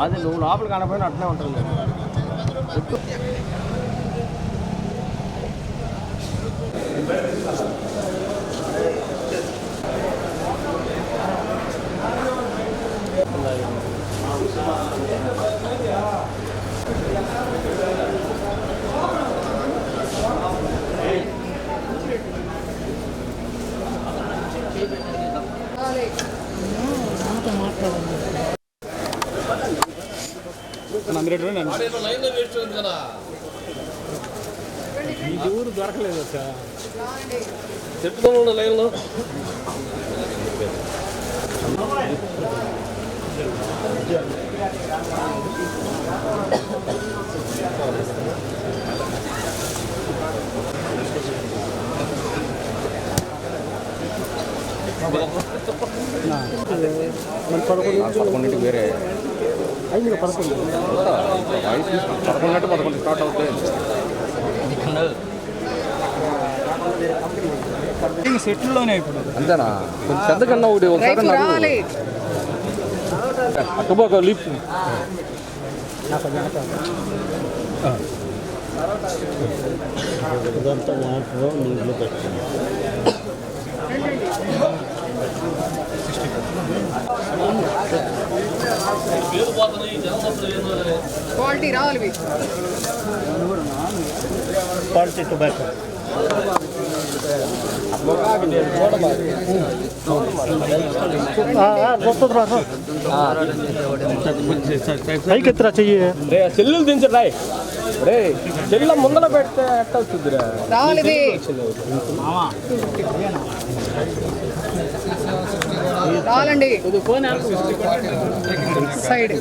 అది నువ్వు లోపల కనపోయినా అట్నే ఉంటుంది చుట్టూ ఊరు దొరకలేదు సార్ చెప్తున్నాను లైన్లో. మరి పదకొండు పదకొండింటికి వేరే. అయింది పదకొండు పదకొండు పదకొండు స్టార్ట్ అవుతాయి సెట్లోనే ఇప్పుడు. అంతేనా? కొంచెం పెద్ద కన్నా ఒకటి ఒకసారి రైతు రావాలి. అటుపోక లీప్ నాకు వెనక ఇదంతా వాటర్ నీళ్ళు పెట్టాను క్వాలిటీ రావాలి. Quality tobacco. పైకి ఎత్తురా చెయ్యి. రే సెల్లులు దించరా రే ముందర పెడితే ఎట్ట రావాలి ఇది రావాలండి సైడ్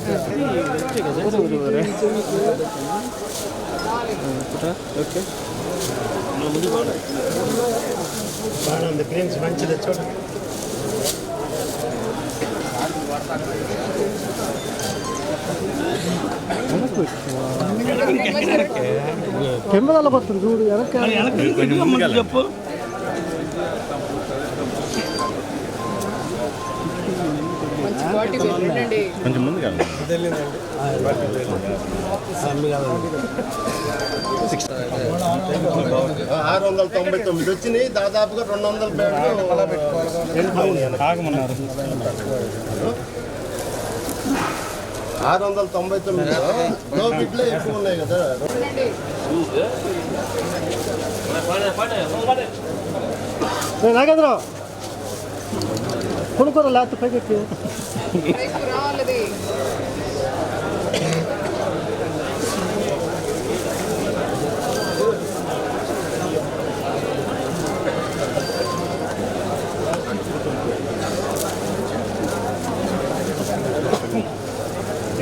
బాగుంది గ్రీన్స్ మంచిది చూడండి కెమెరాలో పడుతుంది చూడు వెనక చెప్పు కొంచెం ముందుగా ఆరు వందల తొంభై తొమ్మిది వచ్చినాయి దాదాపుగా రెండు వందల ఆగమన్నారు. ఆరు వందల తొంభై తొమ్మిది లో బిడ్లు ఎక్కువ ఉన్నాయి కదా. నాగేంద్ర కొనుక్కోరా లేకపోతే పైకి రైతు రావాలి ఇది.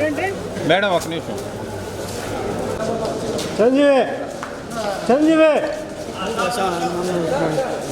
ఏంటి మేడం ఒక నిమిషం సంజీవి సంజీవి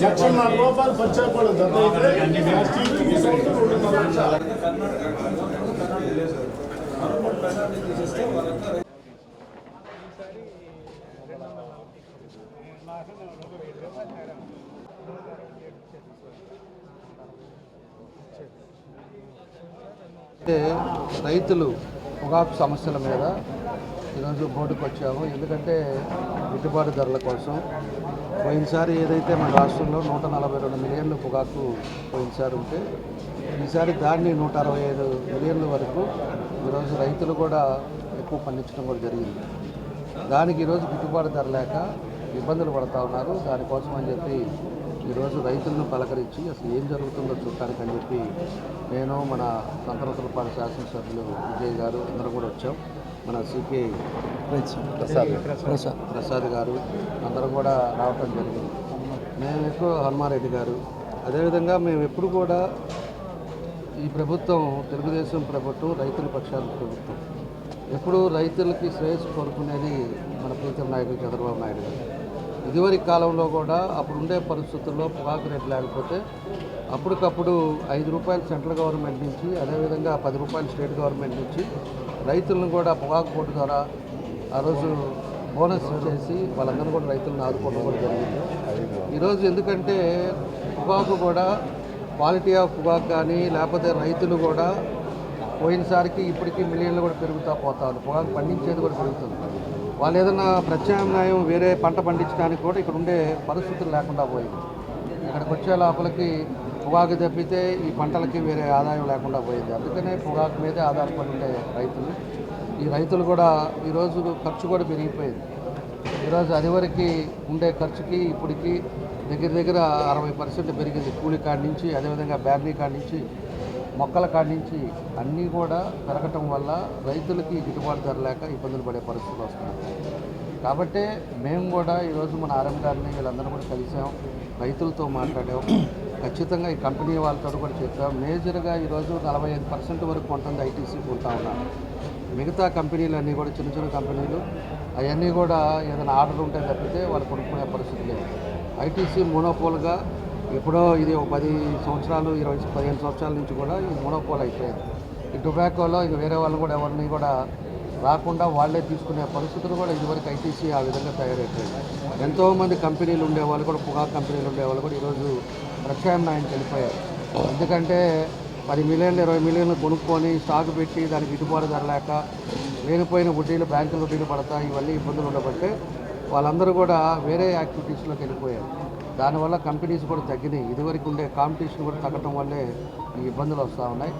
జత అయితే రైతులు పొగాకు సమస్యల మీద ఈరోజు బోర్డుకు వచ్చాము ఎందుకంటే గిట్టుబాటు ధరల కోసం పోయినసారి ఏదైతే మన రాష్ట్రంలో నూట నలభై రెండు మిలియన్ల పొగాకు పోయినసారి ఉంటే ఈసారి దాన్ని నూట అరవై ఐదు మిలియన్ల వరకు ఈరోజు రైతులు కూడా ఎక్కువ పండించడం కూడా జరిగింది. దానికి ఈరోజు గిట్టుబాటు ధర లేక ఇబ్బందులు పడతా ఉన్నారు. దానికోసం అని చెప్పి ఈరోజు రైతులను పలకరించి అసలు ఏం జరుగుతుందో చూడటానికి అని చెప్పి నేను మన సంతనతులపాడు శాసనసభ్యులు విజయ్ గారు అందరూ కూడా వచ్చాం. మన సిపిఐ ప్రసాద్ ప్రసాద్. ప్రసాద్ గారు. అందరం కూడా రావటం జరిగింది. మేము ఎక్కువ హనుమారెడ్డి గారు. అదేవిధంగా మేము ఎప్పుడు కూడా ఈ ప్రభుత్వం తెలుగుదేశం ప్రభుత్వం రైతుల పక్షాల ప్రభుత్వం ఎప్పుడు రైతులకి శ్రేయస్సు కోరుకునేది మన ప్రీతం నాయకుడు చంద్రబాబు నాయుడు గారు. ఇదివరకు కాలంలో కూడా అప్పుడు ఉండే పరిస్థితుల్లో పొగాకు రేట్లు లేకపోతే అప్పటికప్పుడు ఐదు రూపాయలు సెంట్రల్ గవర్నమెంట్ నుంచి అదేవిధంగా పది రూపాయలు స్టేట్ గవర్నమెంట్ నుంచి రైతులను కూడా పొగాకు పోటు ద్వారా ఆ రోజు బోనస్ చేసి వాళ్ళందరూ కూడా రైతులను ఆదుకోవడం కూడా జరిగింది. ఈరోజు ఎందుకంటే పొగాకు కూడా క్వాలిటీ ఆఫ్ పొగాకు కానీ లేకపోతే రైతులు కూడా పోయినసారికి ఇప్పటికీ మిలియన్లు కూడా పెరుగుతూ పోతారు పొగాకు పండించేది కూడా పెరుగుతుంది. వాళ్ళు ఏదైనా ప్రత్యామ్నాయం వేరే పంట పండించడానికి కూడా ఇక్కడ ఉండే పరిస్థితులు లేకుండా పోయింది. ఇక్కడికి వచ్చే లోపలికి పొగాకు తప్పితే ఈ పంటలకి వేరే ఆదాయం లేకుండా పోయింది. అందుకనే పొగాకు మీదే ఆధారపడి ఉండే రైతులు. ఈ రైతులు కూడా ఈరోజు ఖర్చు కూడా పెరిగిపోయింది. ఈరోజు అదివరకి ఉండే ఖర్చుకి ఇప్పటికి దగ్గర దగ్గర అరవై పర్సెంట్ పెరిగింది. కూలి కాడి నుంచి అదేవిధంగా బ్యాటరీ కాడి నుంచి మొక్కల కాడి నుంచి అన్నీ కూడా పెరగటం వల్ల రైతులకి గిట్టుబాటు ధర లేక ఇబ్బందులు పడే పరిస్థితులు వస్తున్నాయి. కాబట్టి మేము కూడా ఈరోజు మన ఆర్ఎం గారిని వీళ్ళందరూ కూడా కలిసాం. రైతులతో మాట్లాడాం. ఖచ్చితంగా ఈ కంపెనీ వాళ్ళతో కూడా చెప్పాం మేజర్గా ఈరోజు నలభై ఐదు పర్సెంట్ వరకు కొంటుంది ఐటీసీ కొంటా ఉన్నారు మిగతా కంపెనీలు అన్నీ కూడా చిన్న చిన్న కంపెనీలు అవన్నీ కూడా ఏదైనా ఆర్డర్ ఉంటే తప్పితే వాళ్ళు కొనుక్కునే పరిస్థితి లేదు. ఐటీసీ మోనోపోల్గా ఎప్పుడో ఇది ఒక పది సంవత్సరాలు ఇరవై పదిహేను సంవత్సరాల నుంచి కూడా ఈ మోనోపోల్ అయిపోయింది. ఈ టొబాకోలో ఇక వేరే వాళ్ళు కూడా ఎవరిని కూడా రాకుండా వాళ్ళే తీసుకునే పరిస్థితులు కూడా ఇదివరకు ఐటీసీ ఆ విధంగా తయారైపోయింది. ఎంతోమంది కంపెనీలు ఉండేవాళ్ళు కూడా పుగా కంపెనీలు ఉండేవాళ్ళు కూడా ఈరోజు ప్రత్యామ్నాయానికి వెళ్ళిపోయారు ఎందుకంటే పది మిలియన్లు ఇరవై మిలియన్లు కొనుక్కొని స్టాక్ పెట్టి దానికి గిట్టుబాటు ధర లేక లేనిపోయిన వడ్డీలు బ్యాంకుల వడ్డీలు పడతాయి ఇవన్నీ ఇబ్బందులు ఉండబట్టే వాళ్ళందరూ కూడా వేరే యాక్టివిటీస్లోకి వెళ్ళిపోయారు. దానివల్ల కంపెనీస్ కూడా తగ్గినాయి. ఇదివరకు ఉండే కాంపిటీషన్ కూడా తగ్గటం వల్లే ఈ ఇబ్బందులు వస్తూ ఉన్నాయి.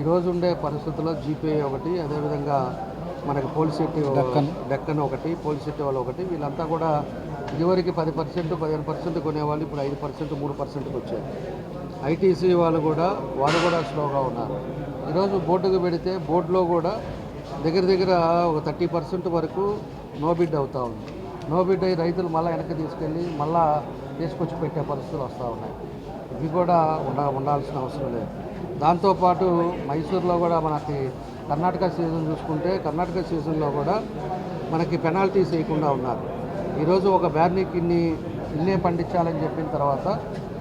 ఈరోజు ఉండే పరిస్థితుల్లో జీపీఐ ఒకటి అదేవిధంగా మనకి పోలిసిటీ డెక్కన్. ఒకటి పోలిసిటీ వాళ్ళు ఒకటి వీళ్ళంతా కూడా ఇదివరకు పది పర్సెంట్ పదిహేను పర్సెంట్ కొనేవాళ్ళు ఇప్పుడు ఐదు పర్సెంట్ మూడు పర్సెంట్కి వచ్చారు. ఐటీసీ వాళ్ళు కూడా వాళ్ళు కూడా స్లోగా ఉన్నారు. ఈరోజు బోర్డుకు పెడితే బోర్డులో కూడా దగ్గర దగ్గర ఒక థర్టీ పర్సెంట్ వరకు నో బిడ్ అవుతూ ఉంది. నో బిడ్ అయ్యి రైతులు మళ్ళీ వెనక్కి తీసుకెళ్ళి మళ్ళీ తీసుకొచ్చి పెట్టే పరిస్థితులు వస్తూ ఉన్నాయి. ఇవి కూడా ఉండ ఉండాల్సిన అవసరం లేదు. దాంతోపాటు మైసూర్లో కూడా మనకి కర్ణాటక సీజన్ చూసుకుంటే కర్ణాటక సీజన్లో కూడా మనకి పెనాల్టీస్ వేయకుండా ఉన్నారు. ఈరోజు ఒక బ్యార్నీకి ఇన్ని ఇన్నే పండించాలని చెప్పిన తర్వాత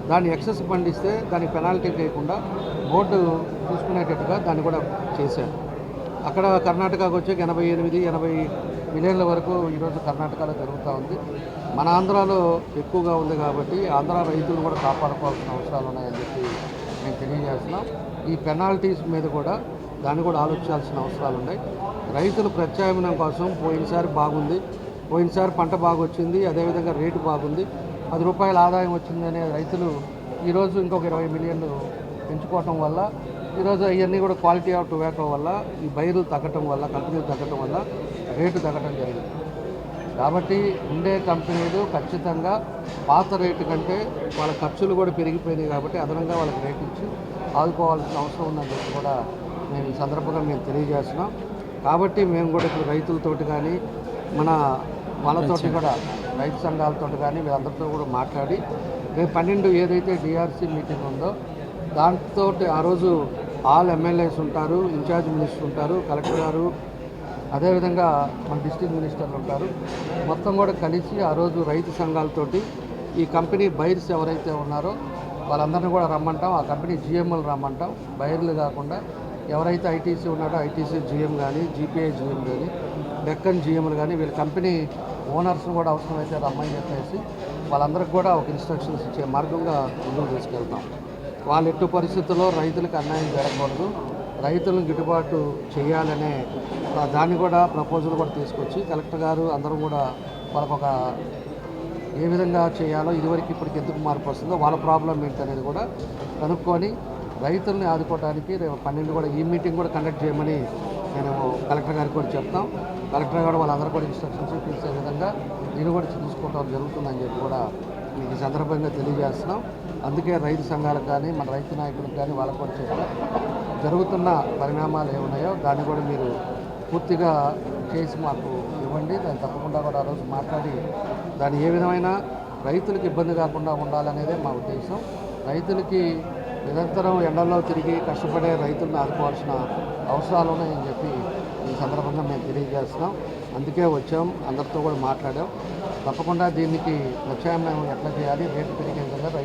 దాన్ని ఎక్సెస్ పండిస్తే దానికి పెనాల్టీ లేకుండా బోర్డు చూసుకునేటట్టుగా దాన్ని కూడా చేశారు. అక్కడ కర్ణాటకకు వచ్చి ఎనభై ఎనిమిది ఎనభై మిలియన్ల వరకు ఈరోజు కర్ణాటకలో జరుగుతూ ఉంది. మన ఆంధ్రాలో ఎక్కువగా ఉంది కాబట్టి ఆంధ్ర రైతులు కూడా కాపాడుకోవాల్సిన అవసరాలు ఉన్నాయని చెప్పి మేము తెలియజేస్తున్నాం. ఈ పెనాల్టీస్ మీద కూడా దాన్ని కూడా ఆలోచించాల్సిన అవసరాలు ఉన్నాయి. రైతులు ప్రత్యామ్నాయం కోసం పోయినసారి బాగుంది. పోయినసారి పంట బాగా వచ్చింది అదేవిధంగా రేటు బాగుంది. పది రూపాయల ఆదాయం వచ్చిందనే రైతులు ఈరోజు ఇంకొక ఇరవై మిలియన్లు పెంచుకోవటం వల్ల ఈరోజు అవన్నీ కూడా క్వాలిటీ ఆఫ్ టొబాకో వల్ల ఈ బయలు తగ్గటం వల్ల కంపెనీలు తగ్గటం వల్ల రేటు తగ్గటం జరిగింది. కాబట్టి ఉండే కంపెనీలు ఖచ్చితంగా పాత రేటు కంటే వాళ్ళ ఖర్చులు కూడా పెరిగిపోయినాయి కాబట్టి అదనంగా వాళ్ళకి రేటు ఇచ్చి ఆదుకోవాల్సిన అవసరం ఉందని చెప్పి కూడా మేము ఈ సందర్భంగా మేము తెలియజేస్తున్నాం. కాబట్టి మేము కూడా ఇప్పుడు రైతులతోటి కానీ మన వాళ్ళతోటి కూడా రైతు సంఘాలతో కానీ వీళ్ళందరితో కూడా మాట్లాడి రేపు పన్నెండు ఏదైతే డిఆర్సీ మీటింగ్ ఉందో దాంతో ఆ రోజు ఆల్ ఎమ్మెల్యేస్ ఉంటారు ఇన్ఛార్జ్ మినిస్టర్ ఉంటారు కలెక్టర్ గారు అదేవిధంగా మన డిస్ట్రిక్ట్ మినిస్టర్లు ఉంటారు. మొత్తం కూడా కలిసి ఆ రోజు రైతు సంఘాలతోటి ఈ కంపెనీ బైర్స్ ఎవరైతే ఉన్నారో వాళ్ళందరినీ కూడా రమ్మంటాం. ఆ కంపెనీ జిఎంఎల్ రమ్మంటాం. బైర్లు కాకుండా ఎవరైతే ఐటీసీ ఉన్నారో ఐటీసీ జిఎం కానీ జీపీఐ జిఎం కానీ డెక్కన్ జిఎంలు కానీ వీళ్ళ కంపెనీ ఓనర్స్ని కూడా అవసరమైతే రమ్మని చెప్పేసి వాళ్ళందరికీ కూడా ఒక ఇన్స్ట్రక్షన్స్ ఇచ్చే మార్గంగా ముందుకు తీసుకెళ్తాం. వాళ్ళ ఎట్టు పరిస్థితుల్లో రైతులకు అన్యాయం జరగకూడదు. రైతులను గిట్టుబాటు చేయాలనే దాన్ని కూడా ప్రపోజల్ కూడా తీసుకొచ్చి కలెక్టర్ గారు అందరం కూడా వాళ్ళకొక ఏ విధంగా చేయాలో ఇదివరకు ఇప్పటికి ఎందుకు మార్పు వస్తుందో వాళ్ళ ప్రాబ్లం ఏంటి అనేది కూడా కనుక్కొని రైతుల్ని ఆదుకోవడానికి రేపు పన్నెండు కూడా ఈ మీటింగ్ కూడా కండక్ట్ చేయమని నేను కలెక్టర్ గారికి కూడా చెప్తాం. కలెక్టర్ గారు వాళ్ళందరూ కూడా ఇన్స్ట్రక్షన్స్ తీసే విధంగా నేను కూడా తీసుకోవడం జరుగుతుందని చెప్పి కూడా మీకు ఈ సందర్భంగా తెలియజేస్తున్నాం. అందుకే రైతు సంఘాలకు కానీ మన రైతు నాయకులకు కానీ వాళ్ళకు కూడా చెప్పాం జరుగుతున్న పరిణామాలు ఏమున్నాయో దాన్ని కూడా మీరు పూర్తిగా చేసి మాకు ఇవ్వండి. దాన్ని తప్పకుండా కూడా ఆ రోజు మాట్లాడి దాన్ని ఏ విధమైన రైతులకు ఇబ్బంది కాకుండా ఉండాలనేదే మా ఉద్దేశం. రైతులకి నిరంతరం ఎండల్లో తిరిగి కష్టపడే రైతులను ఆదుకోవాల్సిన అవసరాలు ఉన్నాయని చెప్పి ఈ సందర్భంగా మేము తెలియజేస్తున్నాం. అందుకే వచ్చాం అందరితో కూడా మాట్లాడాం. తప్పకుండా దీనికి ప్రత్యామ్నాయం ఎట్లా చేయాలి రేటు పెరిగే విధంగా రైతు